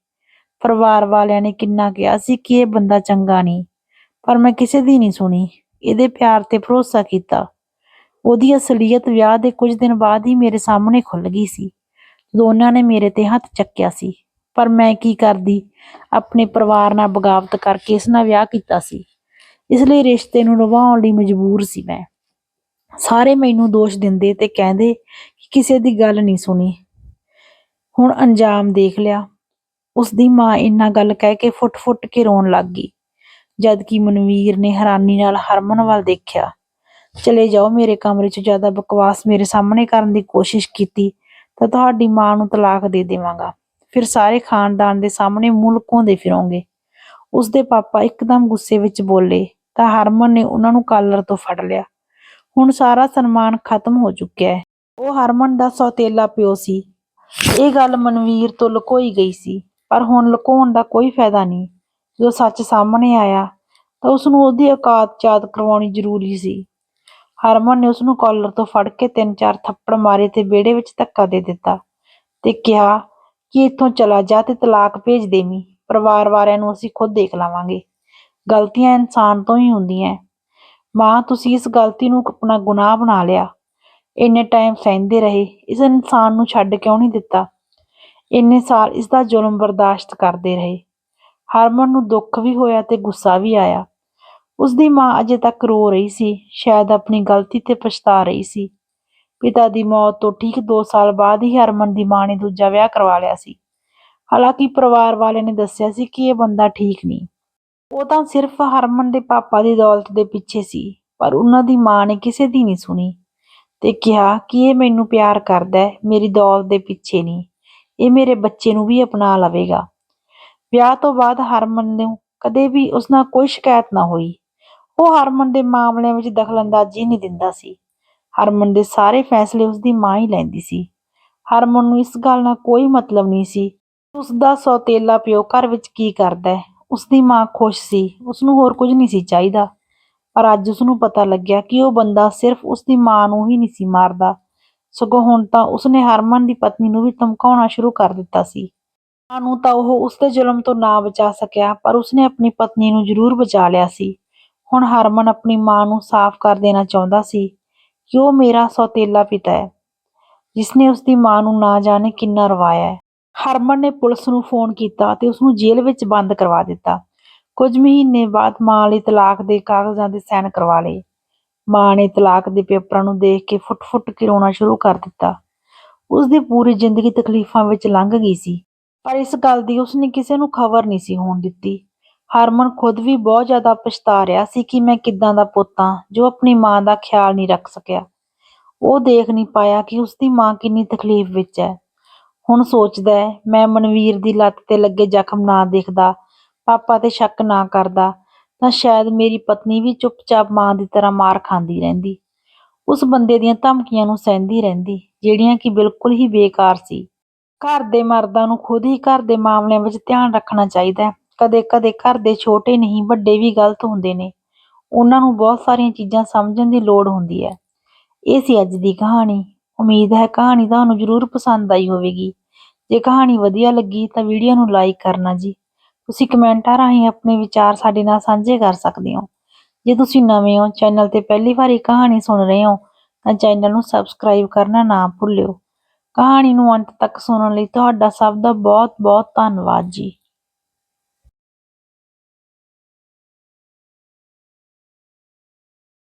ਪਰਿਵਾਰ ਵਾਲਿਆਂ ਨੇ ਕਿੰਨਾ ਕਿਹਾ ਸੀ ਕਿ ਇਹ ਬੰਦਾ ਚੰਗਾ ਨਹੀਂ, ਪਰ ਮੈਂ ਕਿਸੇ ਦੀ ਨਹੀਂ ਸੁਣੀ। ਇਹਦੇ ਪਿਆਰ ਤੇ ਭਰੋਸਾ ਕੀਤਾ। ਉਹਦੀ ਅਸਲੀਅਤ ਵਿਆਹ ਦੇ ਕੁਝ ਦਿਨ ਬਾਅਦ ਹੀ ਮੇਰੇ ਸਾਹਮਣੇ ਖੁੱਲ ਗਈ ਸੀ। ਜਦੋਂ ਉਹਨਾਂ ਨੇ ਮੇਰੇ ਤੇ ਹੱਥ ਚੱਕਿਆ ਸੀ, ਪਰ ਮੈਂ ਕੀ ਕਰਦੀ? ਆਪਣੇ ਪਰਿਵਾਰ ਨਾਲ ਬਗਾਵਤ ਕਰਕੇ ਇਸ ਨਾਲ ਵਿਆਹ ਕੀਤਾ ਸੀ। ਇਸ ਲਈ ਰਿਸ਼ਤੇ ਨੂੰ ਨਿਭਾਉਣ ਲਈ ਮਜਬੂਰ ਸੀ ਮੈਂ। ਸਾਰੇ ਮੈਨੂੰ ਦੋਸ਼ ਦਿੰਦੇ ਤੇ ਕਹਿੰਦੇ ਕਿ ਕਿਸੇ ਦੀ ਗੱਲ ਨਹੀਂ ਸੁਣੀ। ਹੁਣ ਅੰਜਾਮ ਦੇਖ ਲਿਆ। ਉਸ ਦੀ ਮਾਂ ਇੰਨਾ ਗੱਲ ਕਹਿ ਕੇ ਫੁੱਟ-ਫੁੱਟ ਕੇ ਰੋਣ ਲੱਗ ਗਈ ਜਦ ਕਿ ਮਨਵੀਰ ਨੇ ਹੈਰਾਨੀ ਨਾਲ ਹਰਮਨ ਵੱਲ ਦੇਖਿਆ। ਚਲੇ ਜਾਓ ਮੇਰੇ ਕਮਰੇ 'ਚ, ਜ਼ਿਆਦਾ ਬਕਵਾਸ ਮੇਰੇ ਸਾਹਮਣੇ ਕਰਨ ਦੀ ਕੋਸ਼ਿਸ਼ ਕੀਤੀ। ਤਾਂ ਤੁਹਾਡੀ ਮਾਂ ਨੂੰ ਤਲਾਕ ਦੇ ਦੇਵਾਂਗਾ। ਫਿਰ ਸਾਰੇ ਖਾਨਦਾਨ ਦੇ ਸਾਹਮਣੇ ਮੂੰਹ ਲੁਕਾਉਂਦੇ ਫਿਰੋਂਗੇ। ਉਸਦੇ ਪਾਪਾ ਇੱਕਦਮ ਗੁੱਸੇ ਵਿੱਚ ਬੋਲੇ, ਤਾਂ ਹਰਮਨ ਨੇ ਉਹਨਾਂ ਨੂੰ ਕਾਲਰ ਤੋਂ ਫੜ ਲਿਆ। ਹੁਣ ਸਾਰਾ ਸਨਮਾਨ ਖਤਮ ਹੋ ਚੁੱਕਿਆ ਹੈ। ਉਹ ਹਰਮਨ ਦਾ ਸੌਤੇਲਾ ਪਿਓ ਸੀ। ਇਹ ਗੱਲ ਮਨਵੀਰ ਤੋਂ ਲੁਕੋਈ ਗਈ ਸੀ, ਪਰ ਹੁਣ ਲੁਕਾਉਣ ਦਾ ਕੋਈ ਫਾਇਦਾ ਨਹੀਂ। ਜੋ ਸੱਚ ਸਾਹਮਣੇ ਆਇਆ, ਤਾਂ ਉਸ ਨੂੰ ਉਹਦੀ ਔਕਾਤ ਯਾਦ ਕਰਵਾਉਣੀ ਜ਼ਰੂਰੀ ਸੀ। ਹਰਮਨ ਨੇ ਉਸਨੂੰ ਕਾਲਰ ਤੋਂ ਫੜ ਕੇ ਤਿੰਨ ਚਾਰ ਥੱਪੜ ਮਾਰੇ ਤੇ ਵਿਹੜੇ ਵਿੱਚ ਧੱਕਾ ਦੇ ਦਿੱਤਾ ਤੇ ਕਿਹਾ ਕਿ ਇੱਥੋਂ ਚਲਾ ਜਾ ਤੇ ਤਲਾਕ ਭੇਜ ਦੇਵੀਂ, ਪਰਿਵਾਰ ਵਾਲਿਆਂ ਨੂੰ ਅਸੀਂ ਖੁਦ ਦੇਖ ਲਵਾਂਗੇ। ਗਲਤੀਆਂ ਇਨਸਾਨ ਤੋਂ ਹੀ ਹੁੰਦੀਆਂ। ਮਾਂ, ਤੁਸੀਂ ਇਸ ਗਲਤੀ ਨੂੰ ਆਪਣਾ ਗੁਨਾਹ ਬਣਾ ਲਿਆ। ਇੰਨੇ ਟਾਈਮ ਸਹਿੰਦੇ ਰਹੇ, ਇਸ ਇਨਸਾਨ ਨੂੰ ਛੱਡ ਕਿਉਂ ਨਹੀਂ ਦਿੱਤਾ? ਇੰਨੇ ਸਾਲ ਇਸ ਦਾ ਜ਼ੁਲਮ ਬਰਦਾਸ਼ਤ ਕਰਦੇ ਰਹੇ। ਹਰਮਨ ਨੂੰ ਦੁੱਖ ਵੀ ਹੋਇਆ ਤੇ ਗੁੱਸਾ ਵੀ ਆਇਆ। ਉਸ ਦੀ ਮਾਂ ਅਜੇ ਤੱਕ ਰੋ ਰਹੀ ਸੀ, ਸ਼ਾਇਦ ਆਪਣੀ ਗਲਤੀ ਤੇ ਪਛਤਾ ਰਹੀ ਸੀ। ਪਿਤਾ ਦੀ ਮੌਤ ਤੋਂ ਠੀਕ 2 ਸਾਲ ਬਾਅਦ ਹੀ ਹਰਮਨ ਦੀ ਮਾਂ ਨੇ ਦੂਜਾ ਵਿਆਹ ਕਰਵਾ ਲਿਆ ਸੀ। ਹਾਲਾਂਕਿ ਪਰਿਵਾਰ ਵਾਲਿਆਂ ਨੇ ਦੱਸਿਆ ਸੀ ਕਿ ਇਹ ਬੰਦਾ ਠੀਕ ਨਹੀਂ। ਉਹ ਤਾਂ ਸਿਰਫ ਹਰਮਨ ਦੇ ਪਾਪਾ ਦੀ ਦੌਲਤ ਦੇ ਪਿੱਛੇ ਸੀ, ਪਰ ਉਹਨਾਂ ਦੀ ਮਾਂ ਨੇ ਕਿਸੇ ਦੀ ਨਹੀਂ ਸੁਣੀ ਤੇ ਕਿਹਾ ਕਿ ਇਹ ਮੈਨੂੰ ਪਿਆਰ ਕਰਦਾ ਹੈ, ਮੇਰੀ ਦੌਲਤ ਦੇ ਪਿੱਛੇ ਨਹੀਂ, ਇਹ ਮੇਰੇ ਬੱਚੇ ਨੂੰ ਵੀ ਅਪਣਾ ਲਵੇਗਾ। ਵਿਆਹ ਤੋਂ ਬਾਅਦ ਹਰਮਨ ਨੂੰ ਕਦੇ ਵੀ ਉਸ ਨਾਲ ਕੋਈ ਸ਼ਿਕਾਇਤ ਨਾ ਹੋਈ। ਉਹ ਹਰਮਨ ਦੇ ਮਾਮਲਿਆਂ ਵਿੱਚ ਦਖਲਅੰਦਾਜ਼ੀ ਨਹੀਂ ਦਿੰਦਾ ਸੀ। ਹਰਮਨ ਦੇ ਸਾਰੇ ਫੈਸਲੇ ਉਸ ਦੀ ਮਾਂ ਹੀ ਲੈਂਦੀ ਸੀ। ਹਰਮਨ ਨੂੰ ਇਸ ਗੱਲ ਨਾਲ ਕੋਈ ਮਤਲਬ ਨਹੀਂ ਸੀ ਉਸ ਦਾ ਸੌਤੇਲਾ ਪਿਓ ਘਰ ਵਿੱਚ ਕੀ ਕਰਦਾ ਹੈ? ਉਸ ਦੀ ਮਾਂ ਖੁਸ਼ ਸੀ ਉਸ ਨੂੰ ਹੋਰ ਕੁਝ ਨਹੀਂ ਸੀ ਚਾਹੀਦਾ। ਪਰ ਅੱਜ ਉਸ ਨੂੰ ਪਤਾ ਲੱਗਿਆ ਕਿ ਉਹ ਬੰਦਾ ਸਿਰਫ ਉਸ ਦੀ ਮਾਂ ਨੂੰ ਹੀ ਨਹੀਂ ਸੀ ਮਾਰਦਾ। ਸਗੋਂ ਹੁਣ ਤਾਂ ਉਸਨੇ ਹਰਮਨ ਦੀ ਪਤਨੀ ਨੂੰ ਵੀ ਧਮਕਾਉਣਾ ਸ਼ੁਰੂ ਕਰ ਦਿੱਤਾ ਸੀ। ਮਾਂ ਨੂੰ ਤਾਂ ਉਹ ਉਸ ਦੇ ਜ਼ੁਲਮ ਤੋਂ ਨਾ ਬਚਾ ਸਕਿਆ, ਪਰ ਉਸਨੇ ਆਪਣੀ ਪਤਨੀ ਨੂੰ ਜ਼ਰੂਰ ਬਚਾ ਲਿਆ ਸੀ। ਹੁਣ ਹਰਮਨ ਆਪਣੀ ਮਾਂ ਨੂੰ ਸਾਫ਼ ਕਰ ਦੇਣਾ ਚਾਹੁੰਦਾ ਸੀ ਕਿ ਉਹ ਮੇਰਾ ਸੌਤੇਲਾ ਪਿਤਾ ਹੈ, ਜਿਸਨੇ ਉਸ ਦੀ ਮਾਂ ਨੂੰ ਨਾ ਜਾਣੇ ਕਿੰਨਾ ਰਵਾਇਆ ਹੈ। ਹਰਮਨ ਨੇ ਪੁਲਿਸ ਨੂੰ ਫੋਨ ਕੀਤਾ ਤੇ ਉਸ ਨੂੰ ਜੇਲ੍ਹ ਵਿੱਚ ਬੰਦ ਕਰਵਾ ਦਿੱਤਾ। ਕੁਝ ਮਹੀਨੇ ਬਾਅਦ ਮਾਂ ਲਈ ਤਲਾਕ ਦੇ ਕਾਗਜ਼ਾਂ ਦੇ ਸਾਈਨ ਕਰਵਾ ਲਏ। ਮਾਂ ਨੇ ਤਲਾਕ ਦੇ ਪੇਪਰਾਂ ਨੂੰ ਦੇਖ ਕੇ ਫੁੱਟ-ਫੁੱਟ ਕੇ ਰੋਣਾ ਸ਼ੁਰੂ ਕਰ ਦਿੱਤਾ। ਉਸ ਦੀ ਪੂਰੀ ਜ਼ਿੰਦਗੀ ਤਕਲੀਫਾਂ ਵਿੱਚ ਲੰਘ ਗਈ ਸੀ। ਪਰ ਇਸ ਗੱਲ ਦੀ ਉਸਨੇ ਕਿਸੇ ਨੂੰ ਖਬਰ ਨਹੀਂ ਸੀ ਹੋਣ ਦਿੱਤੀ। ਹਰਮਨ ਖੁਦ ਵੀ ਬਹੁਤ ਜ਼ਿਆਦਾ ਪਛਤਾ ਰਿਹਾ ਸੀ ਕਿ ਮੈਂ ਕਿੱਦਾਂ ਦਾ ਪੁੱਤ ਹਾਂ, ਜੋ ਆਪਣੀ ਮਾਂ ਦਾ ਖਿਆਲ ਨਹੀਂ ਰੱਖ ਸਕਿਆ। ਉਹ ਦੇਖ ਨਹੀਂ ਪਾਇਆ ਕਿ ਉਸ ਦੀ ਮਾਂ ਕਿੰਨੀ ਤਕਲੀਫ ਵਿੱਚ ਹੈ। ਹੁਣ ਸੋਚਦਾ ਹੈ, ਮੈਂ ਮਨਵੀਰ ਦੀ ਲੱਤ ਤੇ ਲੱਗੇ ਜ਼ਖਮ ਨਾ ਦੇਖਦਾ, ਪਾਪਾ ਤੇ ਸ਼ੱਕ ਨਾ ਕਰਦਾ, ਤਾਂ ਸ਼ਾਇਦ ਮੇਰੀ ਪਤਨੀ ਵੀ ਚੁੱਪਚਾਪ ਮਾਂ ਦੀ ਤਰ੍ਹਾਂ ਮਾਰ ਖਾਂਦੀ ਰਹਿੰਦੀ। ਉਸ ਬੰਦੇ ਦੀਆਂ ਧਮਕੀਆਂ ਨੂੰ ਸਹਿੰਦੀ ਰਹਿੰਦੀ, ਜਿਹੜੀਆਂ ਕਿ ਬਿਲਕੁਲ ਹੀ ਬੇਕਾਰ ਸੀ। ਘਰ ਦੇ ਮਰਦਾਂ ਨੂੰ ਖੁਦ ਹੀ ਘਰ ਦੇ ਮਾਮਲਿਆਂ ਵਿੱਚ ਧਿਆਨ ਰੱਖਣਾ ਚਾਹੀਦਾ ਹੈ। ਕਦੇ-ਕਦੇ ਘਰ ਦੇ ਛੋਟੇ ਨਹੀਂ, ਵੱਡੇ ਵੀ ਗਲਤ ਹੁੰਦੇ ਨੇ। ਉਹਨਾਂ ਨੂੰ ਬਹੁਤ ਸਾਰੀਆਂ ਚੀਜ਼ਾਂ ਸਮਝਣ ਦੀ ਲੋੜ ਹੁੰਦੀ ਹੈ। ਇਹ ਸੀ ਅੱਜ ਦੀ ਕਹਾਣੀ। ਉਮੀਦ ਹੈ ਕਹਾਣੀ ਤੁਹਾਨੂੰ ਜ਼ਰੂਰ ਪਸੰਦ ਆਈ ਹੋਵੇਗੀ। ਜੇ ਕਹਾਣੀ ਵਧੀਆ ਲੱਗੀ ਤਾਂ ਵੀਡੀਓ ਨੂੰ ਲਾਈਕ ਕਰਨਾ ਜੀ। ਤੁਸੀਂ ਕਮੈਂਟਾਂ ਰਾਹੀਂ ਆਪਣੇ ਵਿਚਾਰ ਸਾਡੇ ਨਾਲ ਸਾਂਝੇ ਕਰ ਸਕਦੇ ਹੋ। ਜੇ ਤੁਸੀਂ ਨਵੇਂ ਹੋ, ਚੈਨਲ ਤੇ ਪਹਿਲੀ ਵਾਰੀ ਕਹਾਣੀ ਸੁਣ ਰਹੇ ਹੋ, ਤਾਂ ਚੈਨਲ ਨੂੰ ਸਬਸਕ੍ਰਾਈਬ ਕਰਨਾ ਨਾ ਭੁੱਲਿਓ। ਕਹਾਣੀ ਨੂੰ ਅੰਤ ਤੱਕ ਸੁਣਨ ਲਈ ਤੁਹਾਡਾ ਸਭ ਦਾ ਬਹੁਤ ਬਹੁਤ ਧੰਨਵਾਦ ਜੀ।